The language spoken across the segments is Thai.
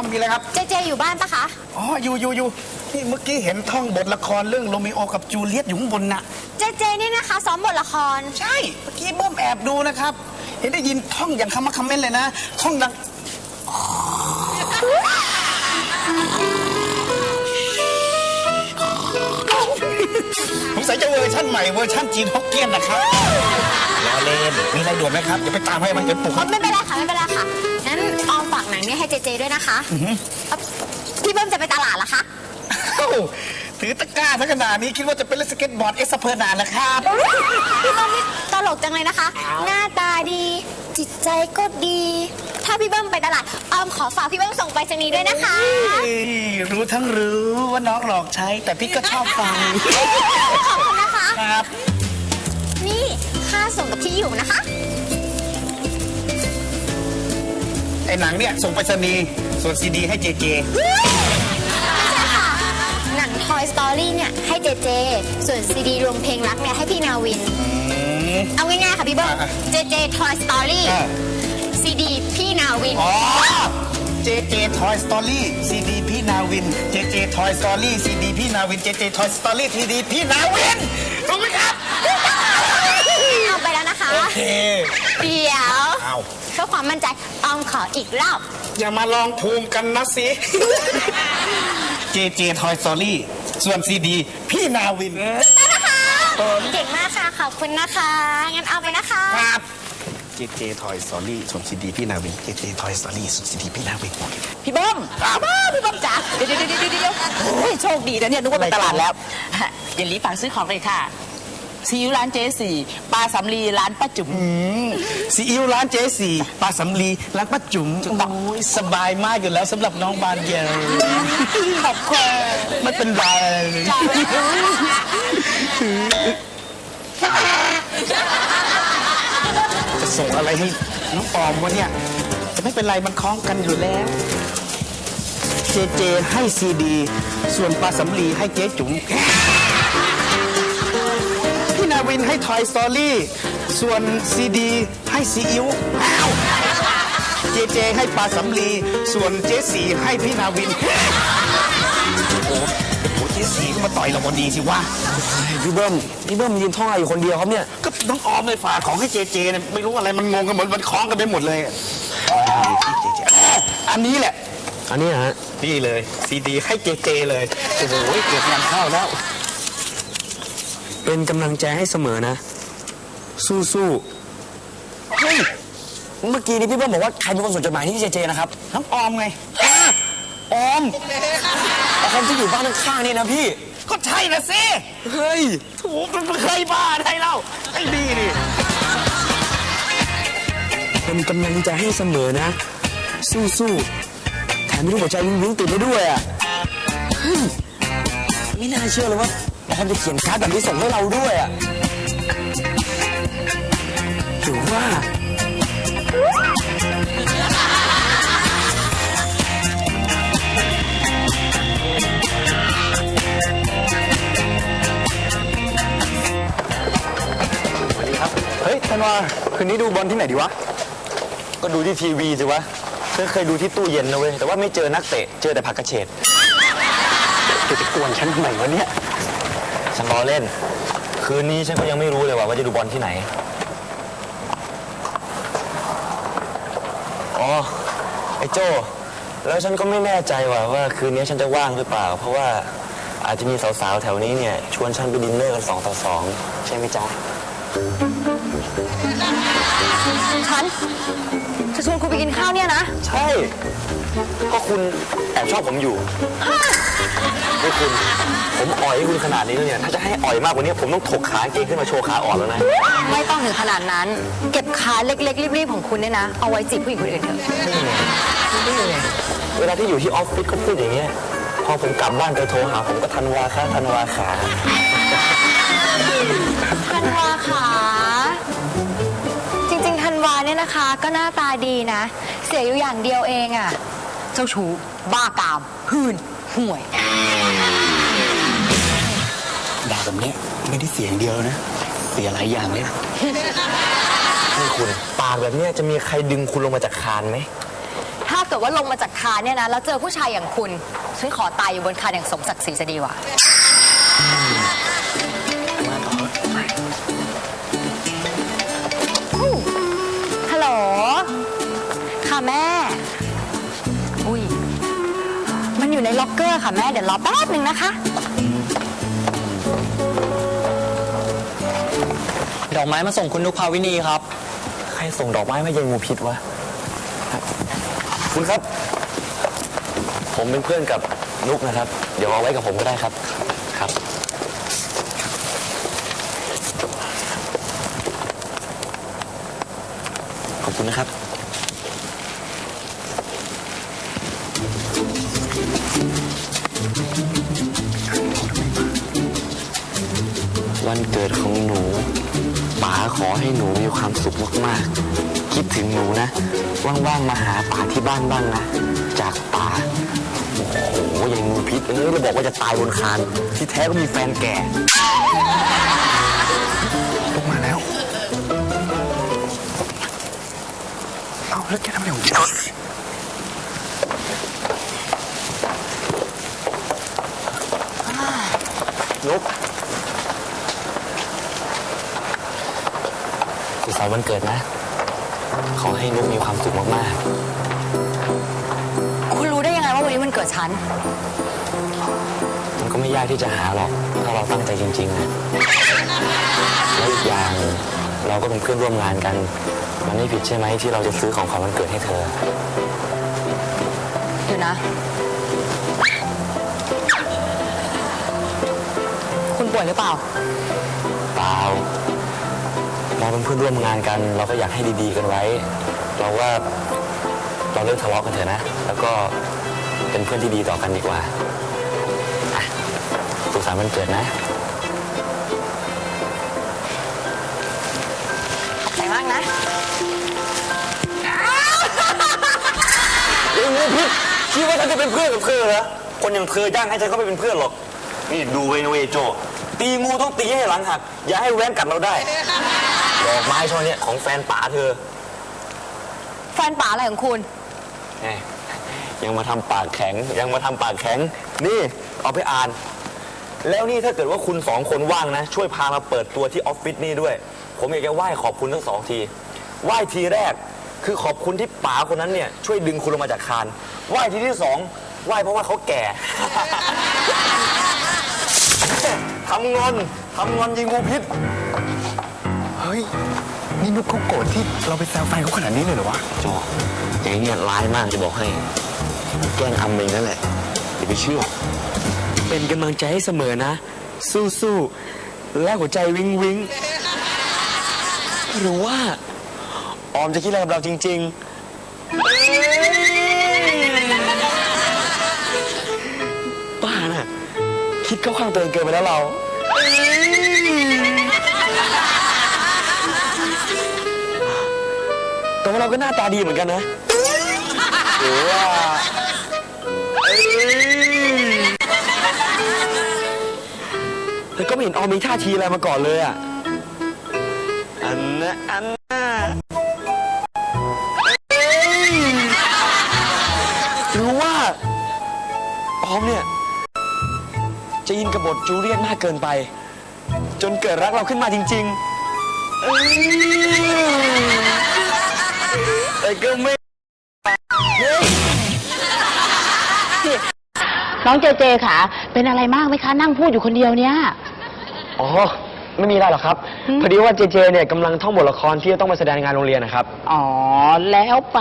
อมมีอะไรครับ เจเจอยู่บ้านปะคะ อ๋อ อยู่อยู่อยู่นี่เมื่อกี้เห็นท่องบทละครเรื่องโรมิโอกับจูเลียตอยู่ข้างบนน่ะ เจเจเนี่ยนะคะซ้อมบทละคร ใช่ เมื่อกี้เบิ้มแอบดูนะครับ เห็นได้ยินท่องอย่างคำว่าคำเม้นเลยนะ ท่องดังผมใส่จะเวอร์ชั่นใหม่เวอร์ชั่นจีนฮกเกี้ยนนะครับรอเล่นมีอะไรด่วนไหมครับอย่าไปตามให้มันเกิดปลุกคอ๋รัอบไม่เป็นไรค่ะ ไม่เป็นไรค่ะ ให้เจเจด้วยนะคะเอ้าพี่เบิ้มจะไปตลาดเหรอคะ เอ้าถือตะกร้าทั้งขนาดนี้คิดว่าจะเป็นเล่นสเก็ตบอร์ดเอสเพอร์นานนะครับ พี่เบิ้มนี่ตลกจังเลยนะคะ หน้าตาดี จิตใจก็ดี ถ้าพี่เบิ้มไปตลาดออมขอฝากพี่เบิ้มส่งไปรษณีย์ด้วยนะคะ เอ้ยรู้ทั้งรู้ว่าน้องหลอกใช้ แต่พี่ก็ชอบฟังขอบคุณนะคะ ครับ นี่ค่าส่งกับที่อยู่นะคะ อ้หนังเนี่ยส่งไปรษณีย์ส่วนซีดีให้เจเจไม่ใช่ค่ะหนัง Toy Story เนี่ยให้เจเจ ส่วนซีดีรวมเพลงรักเนี่ยให้พี่นาวิน เอาง่ายๆค่ะพี่เบิ้มอะเจเจ Toy Story อ่าซีดีพี่นาวิน อ๋อเจเจทอยสตอรี่ซีดีพี่นาวิน เจเจทอยสตอรี่ซีดีพี่นาวิน เจเจทอยสตอรี่ซีดีพี่นาวินถูกไหมครับ ความมั่นใจออมขออีกรอบ อย่ามาลองภูมิกันนะสิ เจเจทอยสตอรี่ ส่วนซีดี พี่นาวินได้นะคะเก่งมากค่ะ ขอบคุณนะคะ งั้นเอาไปนะคะ ครับ เจเจทอยสตอรี่ส่วนซีดี พี่นาวิน เจเจทอยสตอรี่ส่วนซีดี พี่นาวิน พี่เบิ้มบ้าพี่เบิ้มจ๋าเดี๋ยวเดี๋ยวเดี๋ยวเดี๋ยวโอ้ยโชคดีนะเนี่ยนึกว่าไปตลาดแล้วเย็นลีฝากซื้อของเลยค่ะ ซีอิ๊วร้านเจสี่ปลาสำลีร้านป้าจุ๋ม ซีอิ๊วร้านเจสี่ปลาสำลีร้านป้าจุ๋มโอ้ยสบายมากอยู่แล้วสำหรับน้องบานเย็นขอบคุณไม่เป็นไรจะส่งอะไรให้น้องปอมวะเนี่ยจะไม่เป็นไรมันคล้องกันอยู่แล้ว เจเจให้ซีดี ส่วนปลาสำลีให้เจ๊จุ๋มพี่นา วินให้ทอยสตอรี่ ส่วนซีดีให้ซีอิ๊วอ้าวเจเจให้ปลาสำลี ส่วนเจ๊สีให้พี่นาวิน โอ้โหเจ๊สีก็มาต่อยเราพอดีสิวะพี่เบิ้มพี่เบิ้มยืนท่องอะไรอยู่คนเดียวครับเนี่ย ก็น้องออมเลยฝากของให้เจเจเนี่ยไม่รู้อะไรมันงงกันหมดมันคล้องกันไปหมดเลยอะพี่เจเจอันนี้แหละ อันนี้ฮะ นี่เลยซีดีให้เจเจเลย โอ้โหเกือบงานเข้าแล้ว เป็นกำลังใจให้เสมอนะ สู้สู้เฮ้ย เมื่อกี้นี้พี่เบิ้มบอกว่าใครเป็นคนส่งจดหมายที่เจเจนะครับ น้องออมไงออมแต่คนที่อยู่บ้านข้างๆนี่นะพี่ ก็ใช่นะสิ เฮ้ยถูกมันเคยบ้าได้เล่าไอ้นี่นี่เป็นกำลังใจให้เสมอนะ สู้สู้แถมมีรูปหัวใจวิงวิงติดไว้ด้วยอะเฮ้ยไม่น่าเชื่อเลยว่า ออมจะเขียนการ์ดแบบนี้ส่งให้เราด้วยอะหรือว่า เฮ้ยธันวาคืนนี้ดูบอลที่ไหนดีวะ ก็ดูที่ทีวีสิวะฉันเคยดูที่ตู้เย็นนะเว้ย แต่ว่าไม่เจอนักเตะ เจอแต่ผักกระเฉดแกจะกวนฉันทำไมวะเนี่ย ฉันล้อเล่น คืนนี้ฉันก็ยังไม่รู้เลยว่าว่าจะดูบอลที่ไหน อ๋อ ไอ้โจ้ แล้วฉันก็ไม่แน่ใจว่าว่าคืนนี้ฉันจะว่างหรือเปล่า เพราะว่าอาจจะมีสาวๆ แถวนี้เนี่ย ชวนฉันไปดินเนอร์กันสองต่อสองใช่ไหมจ๊ะ ฉัน จะชวนคุณไปกินข้าวเนี่ยนะ ใช่ก็คุณแอบชอบผมอยู่นี่คุณ ผมอ่อยให้คุณขนาดนี้แล้วเนี่ย ถ้าจะให้อ่อยมากกว่านี้ ผมต้องถกขากางเกงขึ้นมาโชว์ขาอ่อนแล้วนะ ไม่ต้องถึงขนาดนั้น เก็บขาเล็กๆรีบๆของคุณเนี่ยนะ เอาไว้จีบผู้หญิงคนอื่นเถอะเวลาที่อยู่ที่ออฟฟิศก็พูดอย่างเงี้ย พอผมกลับบ้านไปโทรหา ผมก็ทันวาค่ะทันวาขาธันวาขาจริงๆ ธันวาเนี่ยนะคะก็หน้าตาดีนะ เสียอยู่อย่างเดียวเองอะเจ้าชู้บ้ากามหื่นห่วย ด่าแบบเนี้ยไม่ได้เสียงเดียวนะ เสียหลายอย่างเลยนะนี่คุณปากแบบเนี้ยจะมีใครดึงคุณลงมาจากคานไหม ถ้าเกิดว่าลงมาจากคานเนี่ยนะ แล้วเจอผู้ชายอย่างคุณ ฉันขอตายอยู่บนคานอย่างสมศักดิ์ศรีจะดีกว่า ค่ะแม่ เดี๋ยวรอแป๊บหนึ่งนะคะ ดอกไม้มาส่งคุณนุกภาวินีครับ ใครส่งดอกไม้มาเย็นงูพิษวะ คุณครับ ผมเป็นเพื่อนกับนุกนะครับ เดี๋ยวเอาไว้กับผมก็ได้ครับ ครับ ขอบคุณนะครับ วันเกิดของหนูป๋าขอให้หนูมีความสุขมากๆ คิดถึงหนูนะ ว่างๆ มาหาป๋าที่บ้านบ้างนะ จากป๋า โอ้โหยังงูพิษเออเราบอกว่าจะตายบนคาน ที่แท้ก็มีแฟนแก่ลงมาแล้ว เอาแล้วแกทำอะไรของแกนุก ขสันต์วันเกิดนะ ขอให้นุกมีความสุขมากคุณรู้ได้ยังไงว่าวันนี้มันเกิดฉัน ๆ มันก็ไม่ยากที่จะหาหรอก ถ้าเราตั้งใจจริงๆนะแล้วอีกอย่างเราก็เป็นเพื่อนร่วมงานกัน มันไม่ผิดใช่ไหมที่เราจะซื้อของขวัญวันเกิดให้เธอ เดี๋ยวนะ คุณป่วยหรือเปล่า เปล่า เราเป็นเพื่อนร่วมงานกัน เราก็อยากให้ดีๆกันไว้ เราว่าเราเลิกทะเลาะกันเถอะนะ แล้วก็เป็นเพื่อนที่ดีต่อกันดีกว่าอะสุขสันต์วันเกิดนะขอบใจมากนะ เอ้ยงูพิษคิดว่าฉันจะเป็นเพื่อนกับเธอเหรอคนอย่างเธอย่างให้ฉันเข้าไปเป็นเพื่อนหรอก นี่ดูไว้นะเวยโจ ตีงูต้องตีให้หลังหัก อย่าให้แว้นกัดเราได้ ดอกไม้ช่อเนี้ยของแฟนป๋าเธอแฟนป่าอะไรของคุณ แหมยังมาทำปากแข็ง ยังมาทำปากแข็ง นี่เอาไปอ่าน แล้วนี่ถ้าเกิดว่าคุณสองคนว่างนะ ช่วยพามาเปิดตัวที่ออฟฟิศนี่ด้วย ผมอยากจะไหว้ขอบคุณทั้งสองที ไหว้ทีแรก คือขอบคุณที่ป๋าคนนั้นเนี่ยช่วยดึงคุณลงมาจากคาน ไหว้ทีที่สองไหว้เพราะว่าเขาแก่ ทำงอนทำงอนยิงงูพิษเฮ้ย นี่นุกเขาโกรธที่เราไปแซวแฟนเขาขนาดนี้เลยเหรอวะ จออย่างนี้เนี่ยร้ายมากจะบอกให้ แกล้งอำเองนั่นแหละอย่าไปเชื่อ เป็นกำลังใจให้เสมอนะ สู้ๆ และหัวใจวิงวิงหรือว่า ออมจะคิดอะไรกับเราจริงๆป้าน่ะ คิดเข้าข้างตัวเองเกินไปแล้วเรา เราก็หน้าตาดีเหมือนกันนะหรือว่าแต่ก็ไม่เห็นออมมีท่าทีอะไรมาก่อนเลยอะ อันนะอันน่ะเอ้ยหรือว่าออมเนี่ย จะยินกับบทจูเลียตมากเกินไป จนเกิดรักเราขึ้นมาจริง ๆ เอ้ย แต่ก็ไม่น้องเจเจค่ะ เป็นอะไรมากไหมคะ นั่งพูดอยู่คนเดียวเนี่ย อ๋อ ไม่มีอะไรหรอกครับ พอดีว่าเจเจเนี่ยกำลังท่องบทละครที่จะต้องมาแสดงงานโรงเรียนนะครับ อ๋อ แล้วไป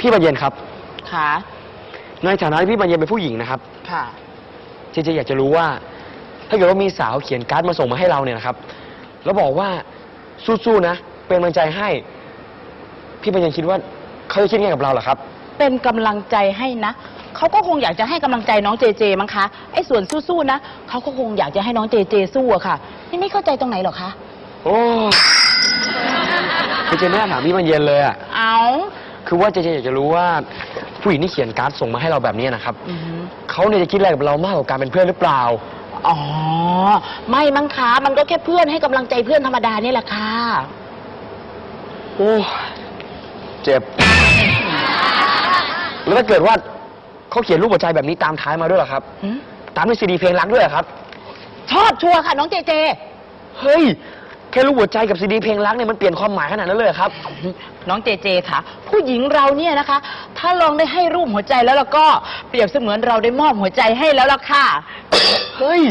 พี่บานเย็นครับ ค่ะ ในฐานะที่พี่บานเย็นเป็นผู้หญิงนะครับ ค่ะ เจเจอยากจะรู้ว่า ถ้าเกิดว่ามีสาวเขียนการ์ดมาส่งมาให้เราเนี่ยนะครับ แล้วบอกว่าสู้ๆนะ เป็นกำลังใจให้ พี่บานเย็นคิดว่าเขาจะคิดยังไงกับเราเหรอครับ เป็นกำลังใจให้นะเขาก็คงอยากจะให้กำลังใจน้องเจเจมั้งคะไอ้ส่วนสู้ๆนะเขาก็คงอยากจะให้น้องเจเจสู้อะค่ะ นี่ไม่เข้าใจตรงไหนหรอคะ โอ้เจเจไม่น่าถามพี่บานเย็นเลยอะเอาคือว่าเจเจอยากจะรู้ว่าผู้หญิงที่เขียนการ์ดส่งมาให้เราแบบนี้นะครับ อือหือ เขาเนี่ยจะคิดอะไรกับเรามากกว่าการเป็นเพื่อนหรือเปล่า อ๋อ ไม่มั้งคะ มันก็แค่เพื่อนให้กำลังใจเพื่อนธรรมดานี่แหละค่ะ โอ้เจ็บ แล้วถ้าเกิดว่าเขาเขียนรูปหัวใจแบบนี้ตามท้ายมาด้วยเหรอครับหืมตามด้วยซีดีเพลงรักด้วยเหรอครับ ชอบชัวร์ค่ะ น้องเจเจ เฮ้ย แค่รูปหัวใจกับซีดีเพลงรักเนี่ยมันเปลี่ยนความหมายขนาดนั้นเลยเหรอครับ น้องเจเจค่ะ ผู้หญิงเราเนี่ยนะคะ ถ้าลองได้ให้รูปหัวใจแล้วแล้วก็เปรียบเสมือนเราได้มอบหัวใจให้แล้วล่ะค่ะ เฮ้ย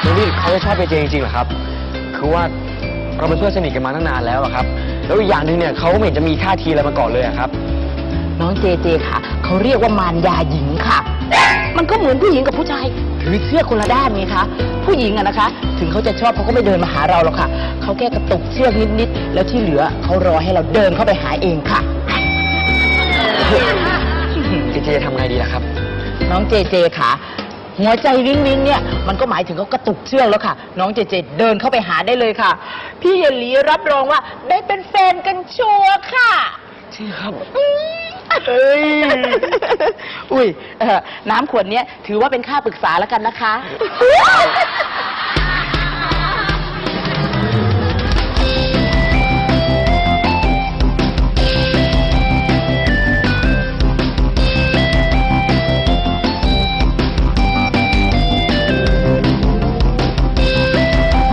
แล้วนี่เขาจะชอบเจเจจริงๆเหรอครับ คือว่าเราเป็นเพื่อนสนิทกันมาตั้งนานแล้วอะครับ แล้วอีกอย่างหนึ่งเนี่ยเขาก็ไม่เห็นจะมีท่าทีอะไรมาก่อนเลยอะครับ น้องเจเจค่ะ เขาเรียกว่ามารยาหญิงค่ะ มันก็เหมือนผู้หญิงกับผู้ชายถือเสื้อกคนละด้านไงคะ ผู้หญิงอะนะคะ ถึงเขาจะชอบเขาก็ไม่เดินมาหาเราหรอกค่ะ เขาแค่กระตุกเชือกนิดๆ แล้วที่เหลือเขารอให้เราเดินเข้าไปหาเองค่ะเจเจทำไงดีล่ะครับ น้องเจเจค่ะ หัวใจวิงวิงเนี่ยมันก็หมายถึงเขากระตุกเชือกแล้วค่ะ น้องเจเจเดินเข้าไปหาได้เลยค่ะ พี่เยนหลีรับรองว่าได้เป็นแฟนกันชัวร์ค่ะ จริงครับเอ้ย อุ้ยเอ่อน้ำขวดเนี้ยถือว่าเป็นค่าปรึกษาแล้วกันนะคะ